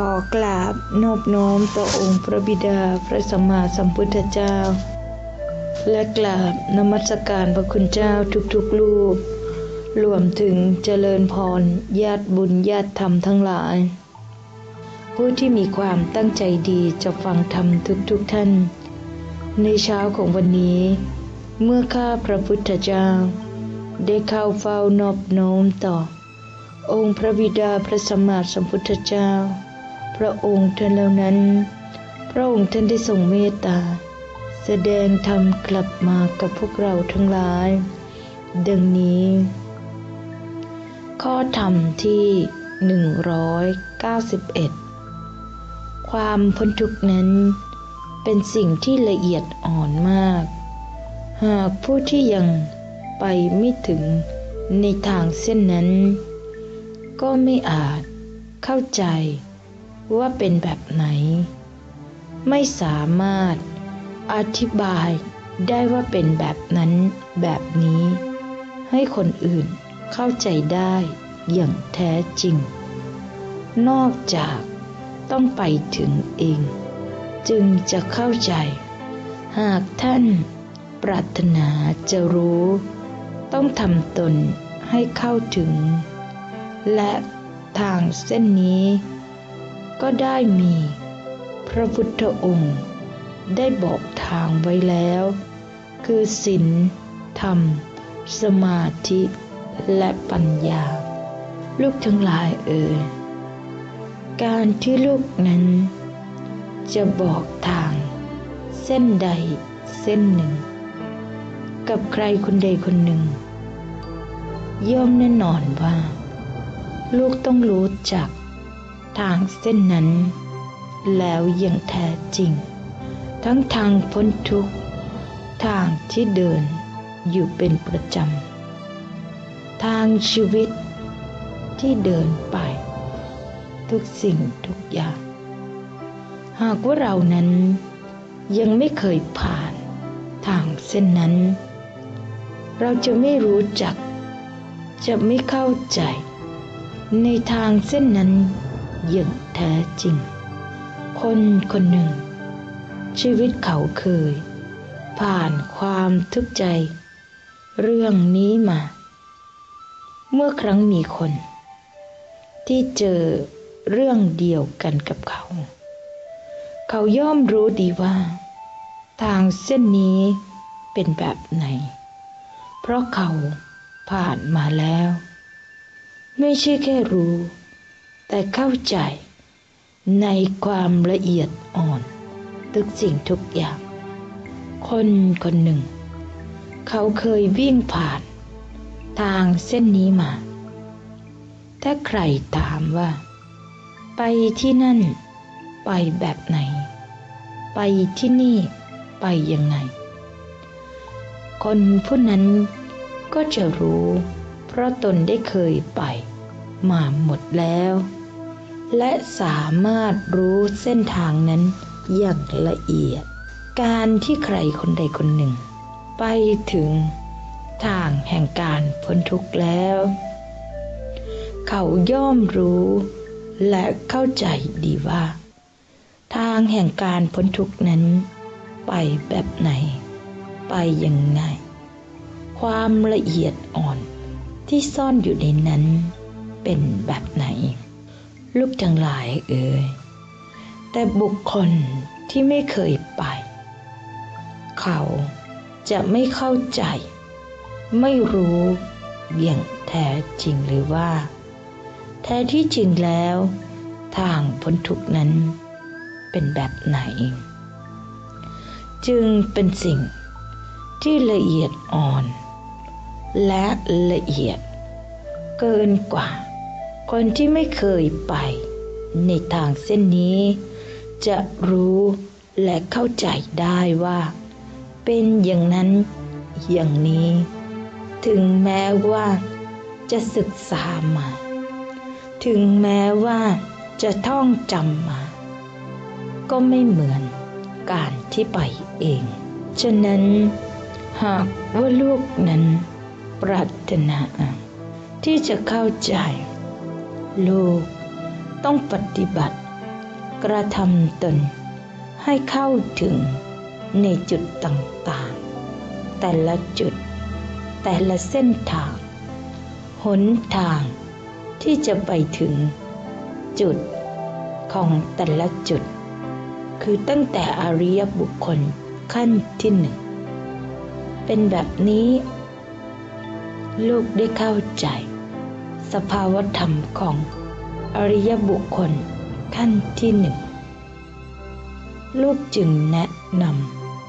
ขอกราบนอบน้อมต่อองค์พระบิดาพระสัมมาสัมพุทธเจ้า และกราบนมัสการพระคุณเจ้าทุกๆรูป รวมถึงเจริญพรญาติบุญญาติธรรมทั้งหลาย ผู้ที่มีความตั้งใจดีจะฟังธรรมทุกๆทท่าน ในเช้าของวันนี้ เมื่อข้าพระพุทธเจ้า ได้เข้าเฝ้านอบน้อมต่อ องค์พระบิดาพระสัมมาสัมพุทธเจ้า พระองค์ท่านแล้วนั้น พระองค์ท่านได้ทรงเมตตา แสดงธรรมกลับมากับพวกเราทั้งหลาย ดังนี้ ข้อธรรมที่ 191 ความพ้นทุกข์นั้นเป็นสิ่งที่ละเอียดอ่อนมาก หากผู้ที่ยังไปไม่ถึงในทางเส้นนั้น ก็ไม่อาจเข้าใจ ว่าเป็นแบบไหน ไม่สามารถอธิบายได้ว่าเป็นแบบนั้นแบบนี้ ให้คนอื่นเข้าใจได้อย่างแท้จริง นอกจากต้องไปถึงเอง จึงจะเข้าใจ หากท่านปรารถนาจะรู้ ต้องทำตนให้เข้าถึง และทางเส้นนี้ ก็ได้มี พระพุทธองค์ ได้บอกทางไว้แล้ว คือศีลธรรม สมาธิ และปัญญา ลูกทั้งหลายเอ่ยการที่ลูกนั้น จะบอกทาง เส้นใดเส้นหนึ่ง กับใครคนใดคนหนึ่ง ย่อมแน่นอนว่า ลูกต้องรู้จัก ทางเส้นนั้น แล้วอย่างแท้จริง ทั้งทางพ้นทุกข์ ทางที่เดินอยู่เป็นประจำ ทางชีวิตที่เดินไป ทุกสิ่งทุกอย่าง หากว่าเรานั้นยังไม่เคยผ่านทางเส้นนั้น เราจะไม่รู้จัก จะไม่เข้าใจ ในทางเส้นนั้น อย่างแท้จริง คนคนหนึ่ง ชีวิตเขาเคย ผ่านความทุกข์ใจ เรื่องนี้มา เมื่อครั้งมีคน ที่เจอเรื่องเดียวกันกับเขา เขาย่อมรู้ดีว่า ทางเส้นนี้เป็นแบบไหน เพราะเขาผ่านมาแล้ว ไม่ใช่แค่รู้ แต่เข้าใจในความละเอียดอ่อน ทุกสิ่งทุกอย่าง คนคนหนึ่ง เขาเคยวิ่งผ่าน ทางเส้นนี้มา ถ้าใครถามว่า ไปที่นั่น ไปแบบไหน ไปที่นี่ไปยังไง คนผู้นั้นก็จะรู้ เพราะตนได้เคยไป มาหมดแล้ว และสามารถรู้เส้นทางนั้นอย่างละเอียด การที่ใครคนใดคนหนึ่ง ไปถึงทางแห่งการพ้นทุกข์แล้ว เขาย่อมรู้ และเข้าใจดีว่า ทางแห่งการพ้นทุกข์นั้น ไปแบบไหน ไปยังไง ความละเอียดอ่อนที่ซ่อนอยู่ในนั้นเป็นแบบไหน ลูกทั้งหลายเอ่ยแต่บุคคลที่ไม่เคยไป เขาจะไม่เข้าใจ ไม่รู้อย่างแท้จริงหรือว่า แท้ที่จริงแล้ว ทางพ้นทุกนั้นเป็นแบบไหน จึงเป็นสิ่งที่ละเอียดอ่อน และละเอียดเกินกว่า คนที่ไม่เคยไป ในทางเส้นนี้ จะรู้และเข้าใจได้ว่า เป็นอย่างนั้นอย่างนี้ ถึงแม้ว่าจะศึกษามา ถึงแม้ว่าจะท่องจำมา ก็ไม่เหมือนการที่ไปเอง ฉะนั้นหากว่าลูกนั้นปรารถนาที่จะเข้าใจ ลูกต้องปฏิบัติ กระทำตนให้เข้าถึงในจุดต่างๆ แต่ละจุด แต่ละเส้นทาง หนทางที่จะไปถึงจุดของแต่ละจุด คือตั้งแต่อริยบุคคลขั้นที่หนึ่ง เป็นแบบนี้ ลูกได้เข้าใจ สภาวธรรมของอริยบุคคลขั้นที่หนึ่ง ลูกจึงแนะน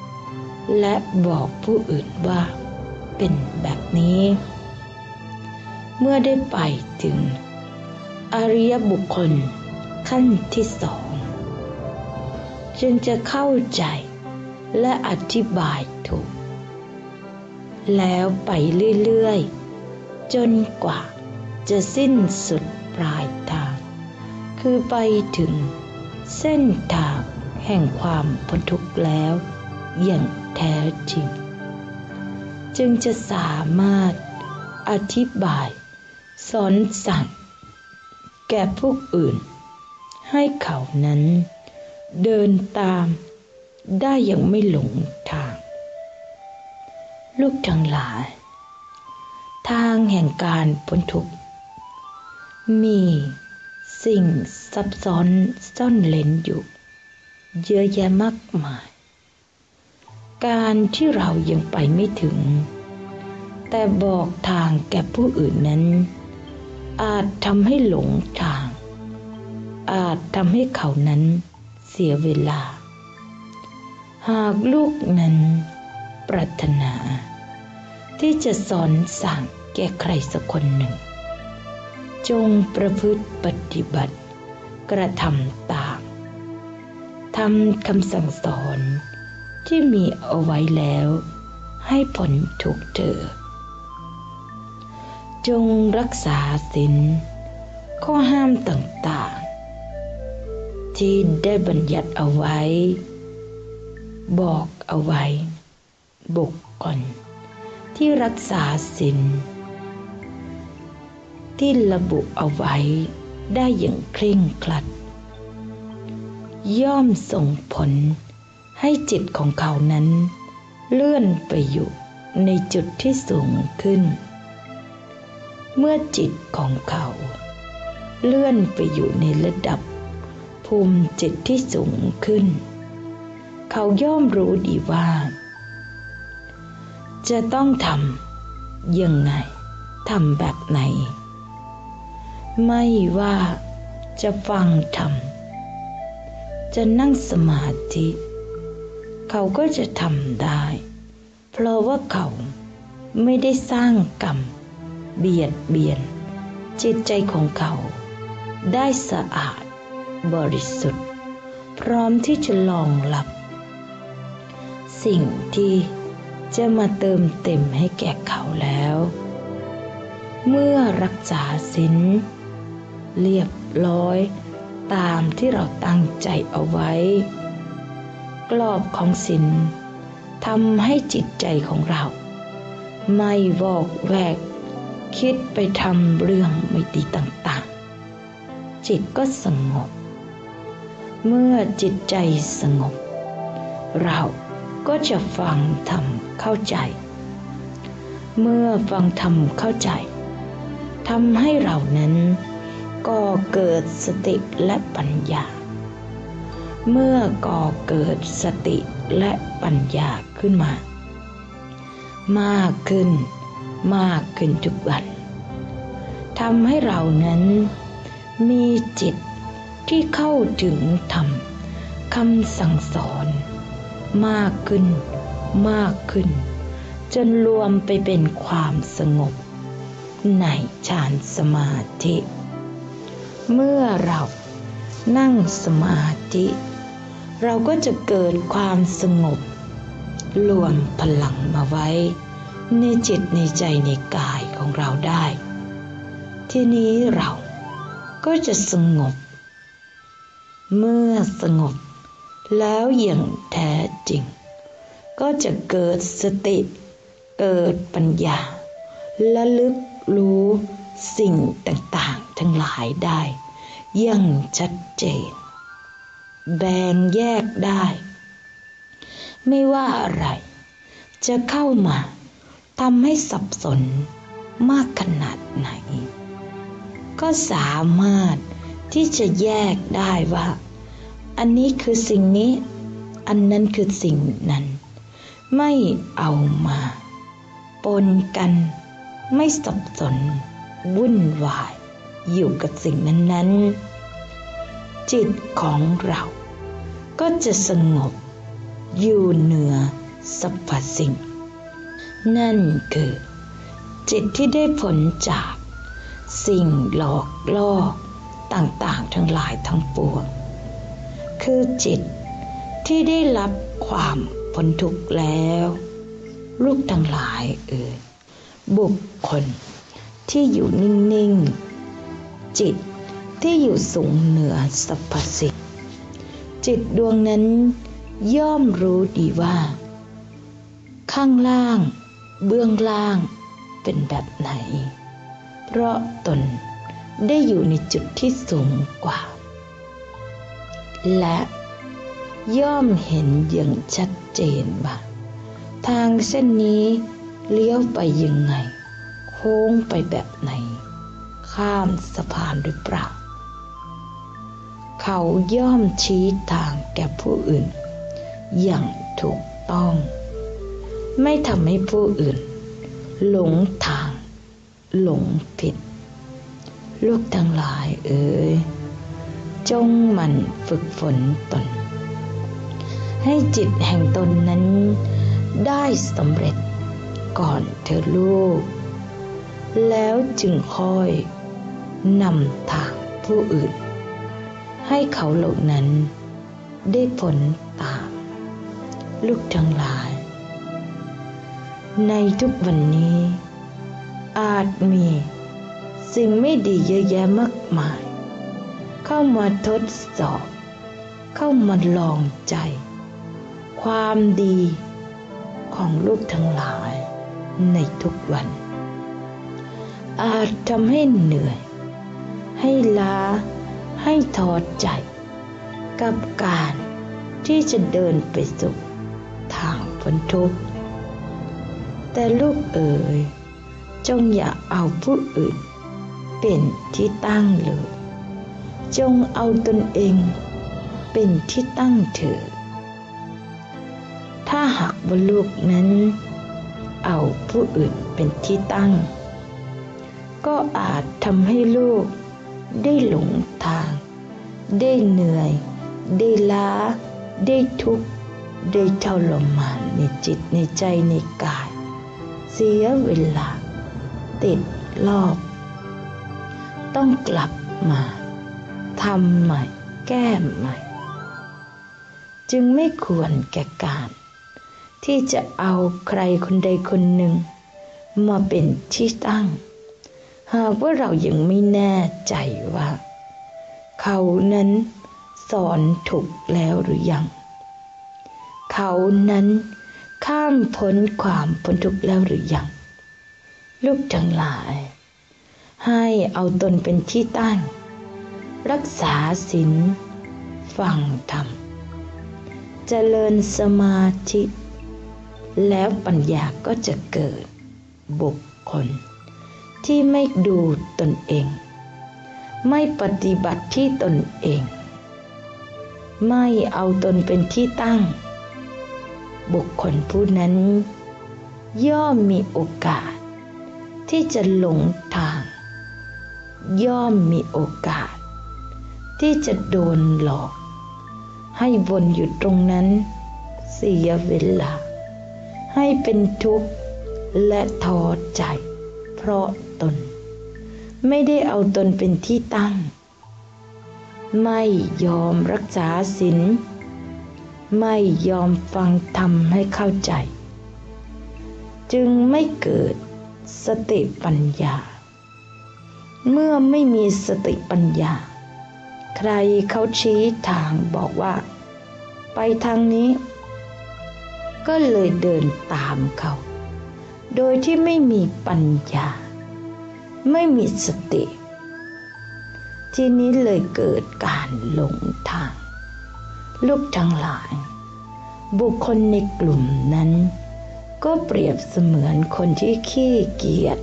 ำและบอกผู้อื่นว่าเป็นแบบนี้ เมื่อได้ไปถึง อริยบุคคลขั้นที่สอง จึงจะเข้าใจและอธิบายถูก แล้วไปเรื่อย ๆ จนกว่า จะสิ้นสุดปลายทาง คือไปถึงเส้นทางแห่งความพ้นทุกข์แล้ว อย่างแท้จริง จึงจะสามารถอธิบายสอนสั่ง แก่ผู้อื่น ให้เขานั้นเดินตามได้อย่างไม่หลงทาง ลูกทั้งหลาย ทางแห่งการพ้นทุกข์ มีสิ่งซับซ้อนซ่อนเล้นอยู่ เยอะแยะมากมาย การที่เรายังไปไม่ถึง แต่บอกทางแก่ผู้อื่นนั้น อาจทำให้หลงทาง อาจทำให้เขานั้นเสียเวลา หากลูกนั้นปรารถนา ที่จะสอนสั่งแก่ใครสักคนหนึ่ง จงประพฤติปฏิบัติ กระทำตามทำคำสั่งสอนที่มีเอาไว้แล้ว ให้ผลถูกเถอจงรักษาศีลข้อห้ามต่างๆ ที่ได้บัญญัติเอาไว้ บอกเอาไว้ บุคคลที่รักษาศีล ที่ระบุเอาไว้ได้อย่างเคร่งครัด ย่อมส่งผลให้จิตของเขานั้น เลื่อนไปอยู่ในจุดที่สูงขึ้น เมื่อจิตของเขา เลื่อนไปอยู่ในระดับ ภูมิจิตที่สูงขึ้น เขาย่อมรู้ดีว่า จะต้องทำยังไงทำแบบไหน ไม่ว่าจะฟังทำจะนั่งสมาธิ เขาก็จะทำได้ เพราะว่าเขาไม่ได้สร้างกรรม เบียดเบียน จิตใจของเขาได้สะอาดบริสุทธิ์ พร้อมที่จะลองหลับ สิ่งที่จะมาเติมเต็มให้แก่เขาแล้ว เมื่อรักษาศีล เรียบร้อย ตามที่เราตั้งใจเอาไว้ กรอบของศีลทำให้จิตใจของเรา ไม่วอกแวก คิดไปทำเรื่องไม่ดีต่างๆ จิตก็สงบ เมื่อจิตใจสงบ เราก็จะฟังธรรมเข้าใจ เมื่อฟังธรรมเข้าใจทำให้เรานั้น ก่อเกิดสติและปัญญา เมื่อก่อเกิดสติและปัญญาขึ้นมา มากขึ้นมากขึ้นทุกวันทำให้เรานั้นมีจิตที่เข้าถึงธรรมคำสั่งสอน มากขึ้น มากขึ้น จนรวมไปเป็นความสงบ ในฌานสมาธิ เมื่อเรานั่งสมาธิ เราก็จะเกิดความสงบรวมพลังมาไว้ ในจิตในใจในกายของเราได้ ทีนี้เราก็จะสงบ เมื่อสงบแล้วอย่างแท้จริง ก็จะเกิดสติ เกิดปัญญาและลึกรู้ สิ่งต่างๆ ทั้งหลายได้อย่างชัดเจน แบ่งแยกได้ ไม่ว่าอะไร จะเข้ามาทำให้สับสนมากขนาดไหน ก็สามารถที่จะแยกได้ว่า อันนี้คือสิ่งนี้ อันนั้นคือสิ่งนั้น ไม่เอามา ปนกัน ไม่สับสน วุ่นวาย อยู่กับสิ่งนั้นๆ จิตของเราก็จะสงบ อยู่เหนือสรรพสิ่ง นั่นคือ จิตที่ได้ผลจากสิ่งหลอกล่อต่างๆ ทั้งหลายทั้งปวง คือจิตที่ได้รับความพ้นทุกข์แล้ว ลูกทั้งหลายเอ่ยบุคคล ที่อยู่นิ่งๆ จิตที่อยู่สูงเหนือสรรพสิ่งจิตดวงนั้นย่อมรู้ดีว่า ข้างล่าง เบื้องล่างเป็นแบบไหน เพราะตนได้อยู่ในจุดที่สูงกว่า และย่อมเห็นอย่างชัดเจนว่าทางเส้นนี้เลี้ยวไปยังไง โค้งไปแบบไหน ข้ามสะพานหรือเปล่า เขาย่อมชี้ทางแก่ผู้อื่น อย่างถูกต้อง ไม่ทำให้ผู้อื่น หลงทาง หลงผิด ลูกทั้งหลายเอ๋ยจงหมันฝึกฝนตน ให้จิตแห่งตนนั้นได้สำเร็จก่อนเธอลูก แล้วจึงค่อยนำทางผู้อื่น ให้เขาเหล่านั้นได้ผลตาม ลูกทั้งหลาย ในทุกวันนี้ อาจมีสิ่งไม่ดีเยอะแยะมากมาย เข้ามาทดสอบ เข้ามาลองใจ ความดีของลูกทั้งหลายในทุกวัน อาจทำให้เหนื่อย ให้ล้า ให้ทอดใจ กับการที่จะเดินไปสู่ทางพ้นทุกข์แต่ลูกเอ๋ยจงอย่าเอาผู้อื่น เป็นที่ตั้งเลย จงเอาตนเอง เป็นที่ตั้งเถิดถ้าหากว่าลูกนั้น เอาผู้อื่นเป็นที่ตั้ง ก็อาจทำให้ลูก ได้หลงทาง ได้เหนื่อย ได้ล้า ได้ทุกข์ ได้ทรมานในจิตในใจในกาย เสียเวลา ติดรอบ ต้องกลับมาทำใหม่ แก้ใหม่ จึงไม่ควรแก่การ ที่จะเอาใครคนใดคนหนึ่ง มาเป็นที่ตั้ง หากว่าเรายังไม่แน่ใจว่า เขานั้นสอนถูกแล้วหรือยัง เขานั้นข้ามพ้นความพ้นทุกข์แล้วหรือยัง ลูกทั้งหลาย ให้เอาตนเป็นที่ตั้ง รักษาศีลฟังธรรมเจริญสมาธิ แล้วปัญญาก็จะเกิดบุคคล ที่ไม่ดูตนเอง ไม่ปฏิบัติที่ตนเอง ไม่เอาตนเป็นที่ตั้ง บุคคลผู้นั้น ย่อมมีโอกาส ที่จะหลงทาง ย่อมมีโอกาส ที่จะโดนหลอก ให้วนอยู่ตรงนั้น เสียเวลาให้เป็นทุกข์และท้อใจ เพราะ ตน ไม่ได้เอาตนเป็นที่ตั้ง ไม่ยอมรักษาศีลไม่ยอมฟังธรรมให้เข้าใจ จึงไม่เกิดสติปัญญา เมื่อไม่มีสติปัญญา ใครเขาชี้ทางบอกว่า ไปทางนี้ ก็เลยเดินตามเขา โดยที่ไม่มีปัญญา ไม่มีสติ ทีนี้เลยเกิดการหลงทาง ลูกทั้งหลาย บุคคลในกลุ่มนั้น ก็เปรียบเสมือนคนที่ขี้เกียจ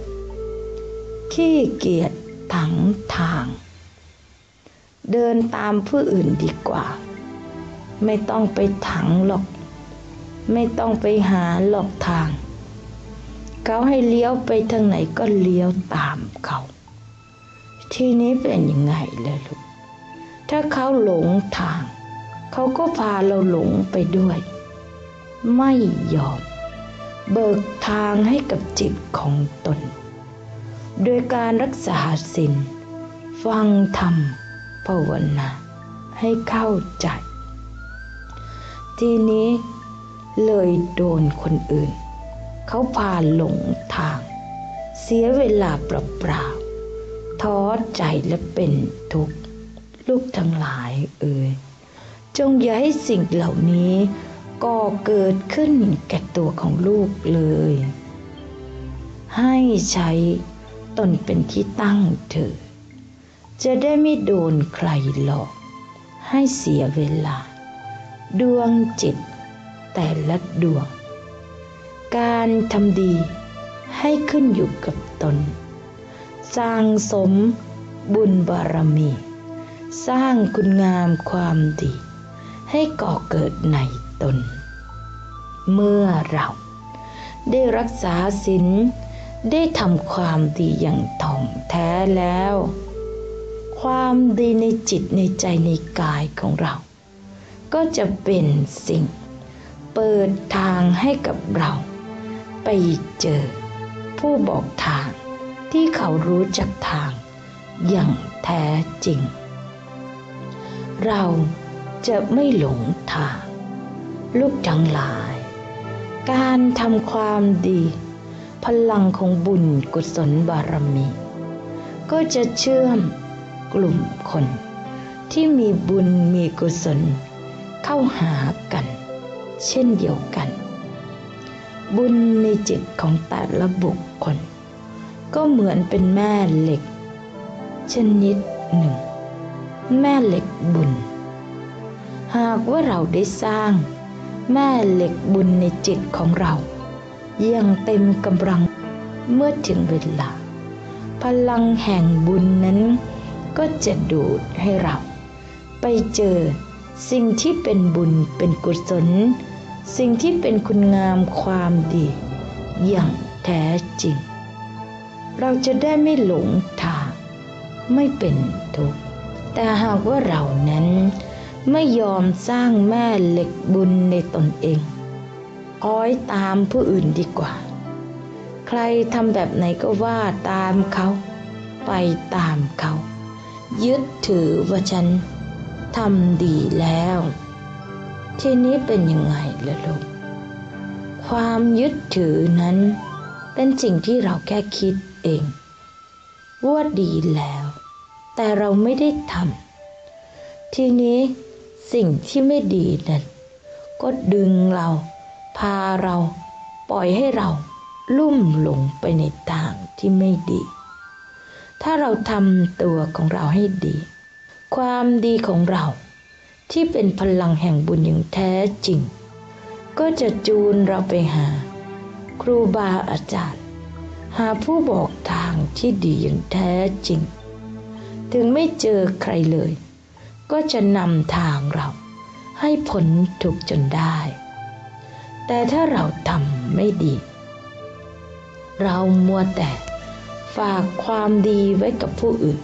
ขี้เกียจถังทาง เดินตามผู้อื่นดีกว่า ไม่ต้องไปถังหรอก ไม่ต้องไปหาหลอกทาง เขาให้เลี้ยวไปทางไหนก็เลี้ยวตามเขา ทีนี้เป็นยังไงเลยลูก ถ้าเขาหลงทาง เขาก็พาเราหลงไปด้วย ไม่ยอม เบิกทางให้กับจิตของตน โดยการรักษาศีลฟังธรรมภาวนาให้เข้าใจ ทีนี้เลยโดนคนอื่น เขาพาหลงทาง เสียเวลาเปล่าๆท้อใจและเป็นทุกข์ลูกทั้งหลายเอ่ยจงอย่าให้สิ่งเหล่านี้ก่อเกิดขึ้นแก่ตัวของลูกเลย ให้ใช้ตนเป็นที่ตั้งเถิดจะได้ไม่โดนใครหลอก ให้เสียเวลา ดวงจิตแต่ละดวง การทำดีให้ขึ้นอยู่กับตน สร้างสมบุญบารมี สร้างคุณงามความดี ให้ก่อเกิดในตน เมื่อเราได้รักษาศีลได้ทำความดีอย่างถ่องแท้แล้ว ความดีในจิตในใจในกายของเรา ก็จะเป็นสิ่งเปิดทางให้กับเรา ไปเจอ ผู้บอกทางที่เขารู้จักทางอย่างแท้จริง เราจะไม่หลงทาง ลูกทั้งหลาย การทำความดี พลังของบุญกุศลบารมี ก็จะเชื่อมกลุ่มคน ที่มีบุญมีกุศล เข้าหากัน เช่นเดียวกัน บุญในจิตของแต่ละบุคคล ก็เหมือนเป็นแม่เหล็ก ชนิดหนึ่ง แม่เหล็กบุญ หากว่าเราได้สร้าง แม่เหล็กบุญในจิตของเราอย่างเต็มกำลังเมื่อถึงเวลา พลังแห่งบุญนั้น ก็จะดูดให้เรา ไปเจอสิ่งที่เป็นบุญเป็นกุศล สิ่งที่เป็นคุณงามความดี อย่างแท้จริง เราจะได้ไม่หลงทาง ไม่เป็นทุกข์แต่หากว่าเรานั้นไม่ยอมสร้างแม่เหล็กบุญในตนเองคอยตามผู้อื่นดีกว่า ใครทำแบบไหนก็ว่าตามเขา ไปตามเขา ยึดถือว่าฉันทำดีแล้ว ทีนี้เป็นยังไงล่ะลูก ความยึดถือนั้น เป็นสิ่งที่เราแค่คิดเอง ว่าดีแล้ว แต่เราไม่ได้ทำทีนี้สิ่งที่ไม่ดีนั้น ก็ดึงเรา พาเราปล่อยให้เราลุ่มหลงไปในทางที่ไม่ดี ถ้าเราทำตัวของเราให้ดี ความดีของเรา ที่เป็นพลังแห่งบุญอย่างแท้จริง ก็จะจูนเราไปหา ครูบาอาจารย์ หาผู้บอกทางที่ดีอย่างแท้จริง ถึงไม่เจอใครเลย ก็จะนำทางเราให้ผลถูกจนได้ แต่ถ้าเราทำไม่ดี เรามัวแต่ฝากความดีไว้กับผู้อื่น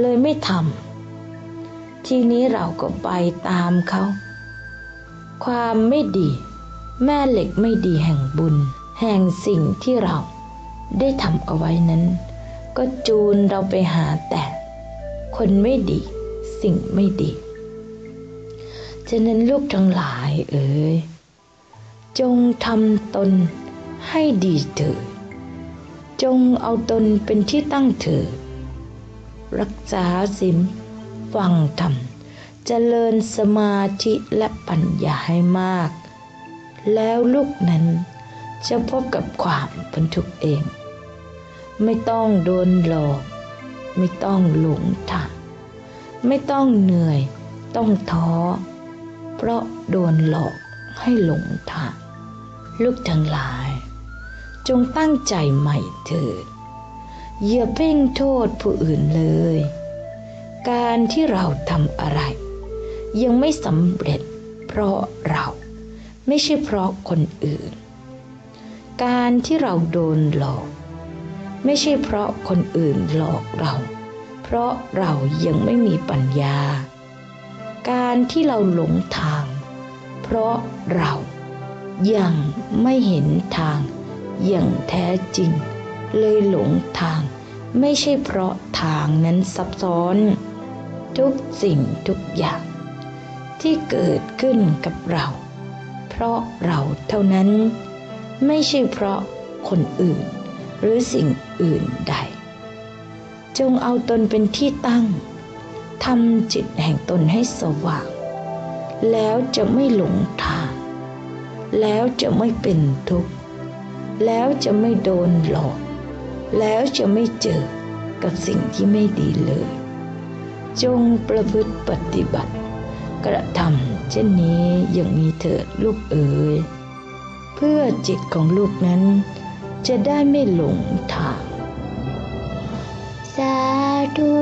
เลยไม่ทำ ทีนี้เราก็ไปตามเขา ความไม่ดี แม่เหล็กไม่ดีแห่งบุญ แห่งสิ่งที่เราได้ทำเอาไว้นั้น ก็จูนเราไปหาแต่คนไม่ดี สิ่งไม่ดีฉะนั้นลูกทั้งหลายเอ๋ยจงทำตนให้ดีเถิดจงเอาตนเป็นที่ตั้งเถิดรักษาศีล ฟังธรรมเจริญสมาธิและปัญญาให้มาก แล้วลูกนั้นจะพบกับความพ้นทุกข์เอง ไม่ต้องโดนหลอก ไม่ต้องหลงทางไม่ต้องเหนื่อย ต้องท้อ เพราะโดนหลอกให้หลงทางลูกทั้งหลาย จงตั้งใจใหม่เถิดอย่าเพ่งโทษผู้อื่นเลย การที่เราทำอะไร ยังไม่สำเร็จ เพราะเราไม่ใช่เพราะคนอื่น การที่เราโดนหลอก ไม่ใช่เพราะคนอื่นหลอกเรา เพราะเรายังไม่มีปัญญา การที่เราหลงทาง เพราะเรายังไม่เห็นทางอย่างแท้จริง เลยหลงทาง ไม่ใช่เพราะทางนั้นซับซ้อน ทุกสิ่งทุกอย่าง ที่เกิดขึ้นกับเรา เพราะเราเท่านั้น ไม่ใช่เพราะคนอื่น หรือสิ่งอื่นใด จงเอาตนเป็นที่ตั้งทำจิตแห่งตนให้สว่าง แล้วจะไม่หลงทาง แล้วจะไม่เป็นทุกข์ แล้วจะไม่โดนหลอก แล้วจะไม่เจอกับสิ่งที่ไม่ดีเลย จงประพฤติปฏิบัติ กระทำเช่นนี้อย่างมีเถิดลูกเอ๋ยเพื่อจิตของลูกนั้น จะได้ไม่หลงทาง สาธุ